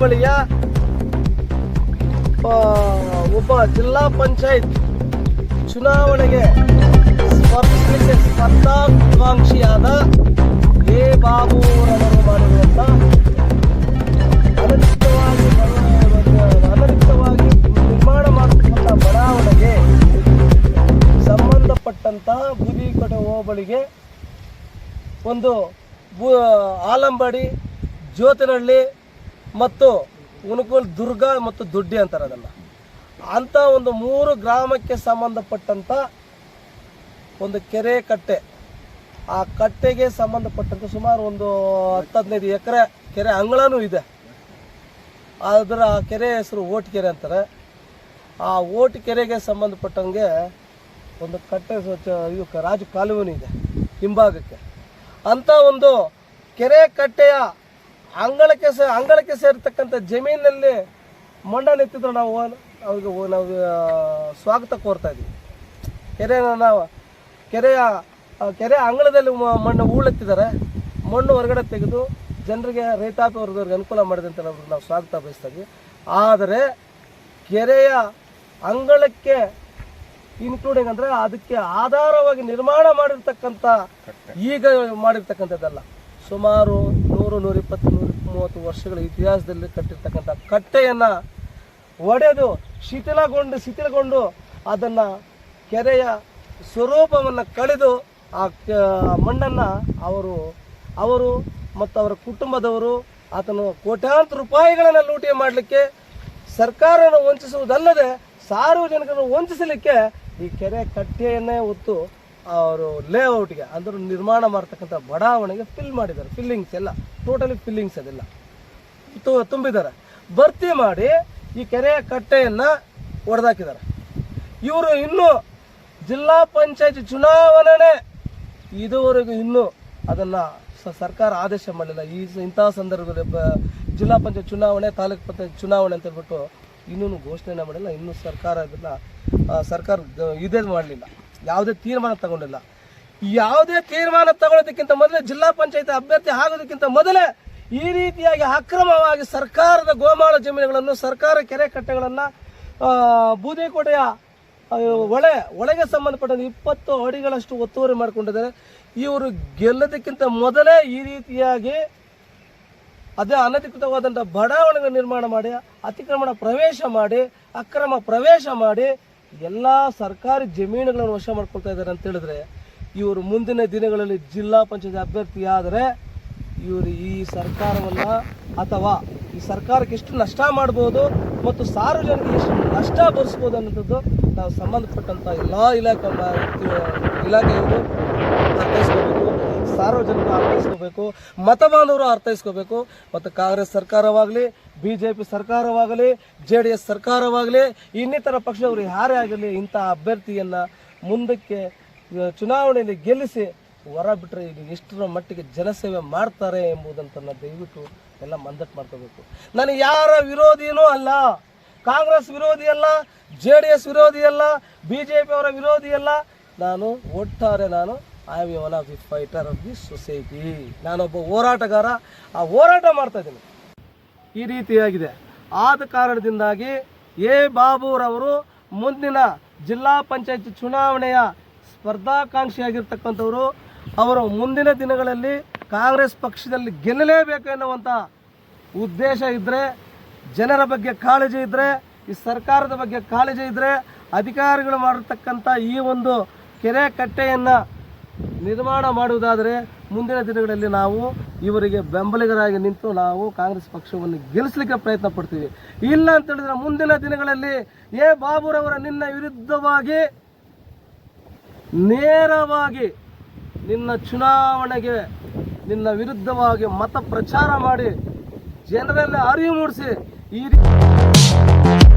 ಹೋಬಳಿಯ ಒಬ್ಬ ಜಿಲ್ಲಾ ಪಂಚಾಯತ್ ಚುನಾವಣೆಗೆ ಸ್ಪರ್ಧಿಸಲಿಕ್ಕೆ ಸ್ಪರ್ಧಾಕಾಂಕ್ಷಿಯಾದ ಎ ಬಾಬುರವರು ಮಾಡಿರುವಂತ ಅನರಿಕ್ತವಾಗಿ ಅನಧಿಕೃತವಾಗಿ ನಿರ್ಮಾಣ ಮಾಡತಕ್ಕಂಥ ಬಡಾವಣೆಗೆ ಸಂಬಂಧಪಟ್ಟಂತ ಬೂದಿಕೋಟೆ ಹೋಬಳಿಗೆ ಒಂದು ಬೂ, ಆಲಂಬಾಡಿ, ಜ್ಯೋತಿನಹಳ್ಳಿ ಮತ್ತು ಉಣಕುಲ್ ದುರ್ಗ ಮತ್ತು ದುಡ್ಡಿ ಅಂತಾರೆ ಅದನ್ನು. ಅಂಥ ಒಂದು ಮೂರು ಗ್ರಾಮಕ್ಕೆ ಸಂಬಂಧಪಟ್ಟಂಥ ಒಂದು ಕೆರೆ ಕಟ್ಟೆ. ಆ ಕಟ್ಟೆಗೆ ಸಂಬಂಧಪಟ್ಟಂತೆ ಸುಮಾರು ಒಂದು ಹತ್ತು ಹದಿನೈದು ಎಕರೆ ಕೆರೆ ಅಂಗಳನೂ ಇದೆ. ಅದರ ಆ ಕೆರೆ ಹೆಸರು ಓಟ್ ಕೆರೆ ಅಂತಾರೆ. ಆ ಓಟ್ ಕೆರೆಗೆ ಸಂಬಂಧಪಟ್ಟಂಗೆ ಒಂದು ಕಟ್ಟೆ ಸ್ವಚ್ಛ, ಇದು ರಾಜ ಕಾಲುವೆನೂ ಇದೆ ಹಿಂಭಾಗಕ್ಕೆ. ಅಂತ ಒಂದು ಕೆರೆ ಕಟ್ಟೆಯ ಅಂಗಳಕ್ಕೆ ಸೇ ಅಂಗಳಕ್ಕೆ ಸೇರ್ತಕ್ಕಂಥ ಜಮೀನಲ್ಲಿ ಮಣ್ಣನ್ನೆತ್ತಿದ್ರು ನಾವು ಅವ್ರಿಗೆ ನಾವು ಸ್ವಾಗತ ಕೋರ್ತಾ ಇದ್ವಿ. ಕೆರೆನ ನಾವು, ಕೆರೆಯ ಕೆರೆ ಅಂಗಳದಲ್ಲಿ ಮಣ್ಣು ಹೂಳೆತ್ತಿದ್ದಾರೆ ಮಣ್ಣು ಹೊರಗಡೆ ತೆಗೆದು ಜನರಿಗೆ ರೈತಾಪಿ ವರ್ಗದವ್ರಿಗೆ ಅನುಕೂಲ ಮಾಡಿದೆ ಅಂತ ನಾವು ನಾವು ಸ್ವಾಗತ ಬಯಸ್ತಾ ಇದ್ವಿ. ಆದರೆ ಕೆರೆಯ ಅಂಗಳಕ್ಕೆ ಇನ್ಕ್ಲೂಡಿಂಗ್ ಅಂದರೆ ಅದಕ್ಕೆ ಆಧಾರವಾಗಿ ನಿರ್ಮಾಣ ಮಾಡಿರ್ತಕ್ಕಂಥ ಈಗ ಮಾಡಿರ್ತಕ್ಕಂಥದ್ದಲ್ಲ. ಸುಮಾರು ನೂರು, ನೂರಿಪ್ಪತ್ತು ನೂರ ಮೂವತ್ತು ವರ್ಷಗಳ ಇತಿಹಾಸದಲ್ಲಿ ಕಟ್ಟಿರ್ತಕ್ಕಂಥ ಕಟ್ಟೆಯನ್ನು ಒಡೆದು ಶಿಥಿಲಗೊಂಡು ಶಿಥಿಲಗೊಂಡು ಅದನ್ನು ಕೆರೆಯ ಸ್ವರೂಪವನ್ನು ಕಳೆದು ಆ ಮಣ್ಣನ್ನು ಅವರು ಅವರು ಮತ್ತು ಅವರ ಕುಟುಂಬದವರು ಆತನು ಕೋಟ್ಯಾಂತರ ರೂಪಾಯಿಗಳನ್ನು ಲೂಟಿ ಮಾಡಲಿಕ್ಕೆ ಸರ್ಕಾರವನ್ನು ವಂಚಿಸುವುದಲ್ಲದೆ ಸಾರ್ವಜನಿಕರನ್ನು ವಂಚಿಸಲಿಕ್ಕೆ ಈ ಕೆರೆ ಕಟ್ಟೆಯನ್ನೇ ಹೊತ್ತು ಅವರು ಲೇಔಟ್ಗೆ ಅಂದ್ರೆ ನಿರ್ಮಾಣ ಮಾಡ್ತಕ್ಕಂಥ ಬಡಾವಣೆಗೆ ಫಿಲ್ ಮಾಡಿದ್ದಾರೆ. ಫಿಲ್ಲಿಂಗ್ಸ್ ಎಲ್ಲ ಟೋಟಲಿ ಫಿಲ್ಲಿಂಗ್ಸ್ ಅದೆಲ್ಲ. ತುಂಬಿದ್ದಾರೆ. ಭರ್ತಿ ಮಾಡಿ ಈ ಕೆರೆಯ ಕಟ್ಟೆಯನ್ನು ಒಡೆದಾಕಿದ್ದಾರೆ. ಇವರು ಇನ್ನೂ ಜಿಲ್ಲಾ ಪಂಚಾಯತ್ ಚುನಾವಣೆ ಇದುವರೆಗೂ ಇನ್ನೂ ಅದನ್ನು ಸರ್ಕಾರ ಆದೇಶ ಮಾಡಲಿಲ್ಲ. ಈ ಇಂತಹ ಸಂದರ್ಭದಲ್ಲಿ ಜಿಲ್ಲಾ ಪಂಚಾಯತ್ ಚುನಾವಣೆ, ತಾಲೂಕು ಪಂಚಾಯತ್ ಚುನಾವಣೆ ಅಂತ ಹೇಳ್ಬಿಟ್ಟು ಇನ್ನೂ ಘೋಷಣೆ ಮಾಡಿಲ್ಲ. ಇನ್ನೂ ಸರ್ಕಾರ ಅದನ್ನು ಸರ್ಕಾರ ಇದೇ ಮಾಡಲಿಲ್ಲ. ಯಾವುದೇ ತೀರ್ಮಾನ ತಗೊಂಡಿಲ್ಲ. ಯಾವುದೇ ತೀರ್ಮಾನ ತಗೊಳ್ಳೋದಕ್ಕಿಂತ ಮೊದಲೇ ಜಿಲ್ಲಾ ಪಂಚಾಯತ್ ಅಭ್ಯರ್ಥಿ ಆಗೋದಕ್ಕಿಂತ ಮೊದಲೇ ಈ ರೀತಿಯಾಗಿ ಅಕ್ರಮವಾಗಿ ಸರ್ಕಾರದ ಗೋಮಾಳ ಜಮೀನುಗಳನ್ನು, ಸರ್ಕಾರ ಕೆರೆ ಕಟ್ಟೆಗಳನ್ನು ಬೂದಿಕೋಟೆಯ ಒಳೆ, ಒಳಗೆ ಸಂಬಂಧಪಟ್ಟ ಇಪ್ಪತ್ತು ಅಡಿಗಳಷ್ಟು ಒತ್ತುವರಿ ಮಾಡಿಕೊಂಡಿದ್ದಾರೆ. ಇವರು ಗೆಲ್ಲೋದಕ್ಕಿಂತ ಮೊದಲೇ ಈ ರೀತಿಯಾಗಿ ಅದೇ ಅನಧಿಕೃತವಾದಂಥ ಬಡಾವಣೆಗಳ ನಿರ್ಮಾಣ ಮಾಡಿ, ಅತಿಕ್ರಮಣ ಪ್ರವೇಶ ಮಾಡಿ, ಅಕ್ರಮ ಪ್ರವೇಶ ಮಾಡಿ ಎಲ್ಲ ಸರ್ಕಾರಿ ಜಮೀನುಗಳನ್ನು ವಶ ಮಾಡ್ಕೊಳ್ತಾ ಇದ್ದಾರೆ ಅಂತ ಹೇಳಿದ್ರೆ, ಇವರು ಮುಂದಿನ ದಿನಗಳಲ್ಲಿ ಜಿಲ್ಲಾ ಪಂಚಾಯತ್ ಅಭ್ಯರ್ಥಿಯಾದರೆ ಇವರು ಈ ಸರ್ಕಾರವನ್ನ ಅಥವಾ ಈ ಸರ್ಕಾರಕ್ಕೆ ಎಷ್ಟು ನಷ್ಟ ಮಾಡ್ಬೋದು ಮತ್ತು ಸಾರ್ವಜನಿಕರಿಗೆ ಎಷ್ಟು ನಷ್ಟ ಭರಿಸ್ಬೋದು ಅನ್ನೋಂಥದ್ದು ನಾವು ಸಂಬಂಧಪಟ್ಟಂಥ ಎಲ್ಲ ಇಲಾಖೆ ಇಲಾಖೆಯವರು ಅರ್ಥೈಸ್ಕೋಬೇಕು. ಸಾರ್ವಜನಿಕರು ಅರ್ಥೈಸ್ಕೋಬೇಕು ಮತ ಬಾಂಧವರು ಅರ್ಥೈಸ್ಕೋಬೇಕು ಮತ್ತು ಕಾಂಗ್ರೆಸ್ ಸರ್ಕಾರವಾಗಲಿ ಬಿ ಜೆ ಪಿ ಸರ್ಕಾರವಾಗಲಿ ಜೆ ಡಿ ಎಸ್ ಸರ್ಕಾರವಾಗಲಿ, ಇನ್ನಿತರ ಪಕ್ಷದವರು ಯಾರೇ ಆಗಲಿ ಇಂಥ ಅಭ್ಯರ್ಥಿಯನ್ನು ಮುಂದಕ್ಕೆ ಚುನಾವಣೆಯಲ್ಲಿ ಗೆಲ್ಲಿಸಿ ಹೊರ ಬಿಟ್ಟರೆ ಎಷ್ಟರ ಮಟ್ಟಿಗೆ ಜನಸೇವೆ ಮಾಡ್ತಾರೆ ಎಂಬುದಂತನ್ನ ದಯವಿಟ್ಟು ಎಲ್ಲ ಮಂದಟ್ಟು ಮಾಡ್ಕೋಬೇಕು. ನಾನು ಯಾರ ವಿರೋಧಿನೂ ಅಲ್ಲ. ಕಾಂಗ್ರೆಸ್ ವಿರೋಧಿ ಅಲ್ಲ ಜೆ ಡಿ ಎಸ್ ವಿರೋಧಿ ಅಲ್ಲ ಬಿ ಜೆ ಪಿ ಅವರ ವಿರೋಧಿ ಅಲ್ಲ. ನಾನು ಒಟ್ಟಾರೆ ನಾನು I am one of the fighter of the society ನಾನೊಬ್ಬ ಹೋರಾಟಗಾರ, ಆ ಹೋರಾಟ ಮಾಡ್ತಾ ಇದ್ದೀನಿ. ಈ ರೀತಿಯಾಗಿದೆ. ಆದ ಕಾರಣದಿಂದಾಗಿ ಎ ಬಾಬುರವರು ಮುಂದಿನ ಜಿಲ್ಲಾ ಪಂಚಾಯತ್ ಚುನಾವಣೆಯ ಸ್ಪರ್ಧಾಕಾಂಕ್ಷಿಯಾಗಿರ್ತಕ್ಕಂಥವರು, ಅವರು ಮುಂದಿನ ದಿನಗಳಲ್ಲಿ ಕಾಂಗ್ರೆಸ್ ಪಕ್ಷದಲ್ಲಿ ಗೆಲ್ಲಲೇಬೇಕು ಎನ್ನುವಂಥ ಉದ್ದೇಶ ಇದ್ದರೆ ಜನರ ಬಗ್ಗೆ ಕಾಳಜಿ ಇದ್ದರೆ ಈ ಸರ್ಕಾರದ ಬಗ್ಗೆ ಕಾಳಜಿ ಇದ್ದರೆ ಅಧಿಕಾರಿಗಳು ಮಾಡಿರ್ತಕ್ಕಂಥ ಈ ಒಂದು ಕೆರೆ ಕಟ್ಟೆಯನ್ನು ನಿರ್ಮಾಣ ಮಾಡುವುದಾದರೆ ಮುಂದಿನ ದಿನಗಳಲ್ಲಿ ನಾವು ಇವರಿಗೆ ಬೆಂಬಲಿಗರಾಗಿ ನಿಂತು ನಾವು ಕಾಂಗ್ರೆಸ್ ಪಕ್ಷವನ್ನು ಗೆಲ್ಲಿಸಲಿಕ್ಕೆ ಪ್ರಯತ್ನ ಪಡ್ತೀವಿ. ಇಲ್ಲ ಅಂತ ಹೇಳಿದ್ರೆ ಮುಂದಿನ ದಿನಗಳಲ್ಲಿ ಎ ಬಾಬುರವರ ನಿನ್ನ ವಿರುದ್ಧವಾಗಿ ನೇರವಾಗಿ ನಿನ್ನ ಚುನಾವಣೆಗೆ ನಿನ್ನ ವಿರುದ್ಧವಾಗಿ ಮತ ಪ್ರಚಾರ ಮಾಡಿ ಜನರಲ್ಲಿ ಅರಿವು ಮೂಡಿಸಿ ಈ ರೀತಿ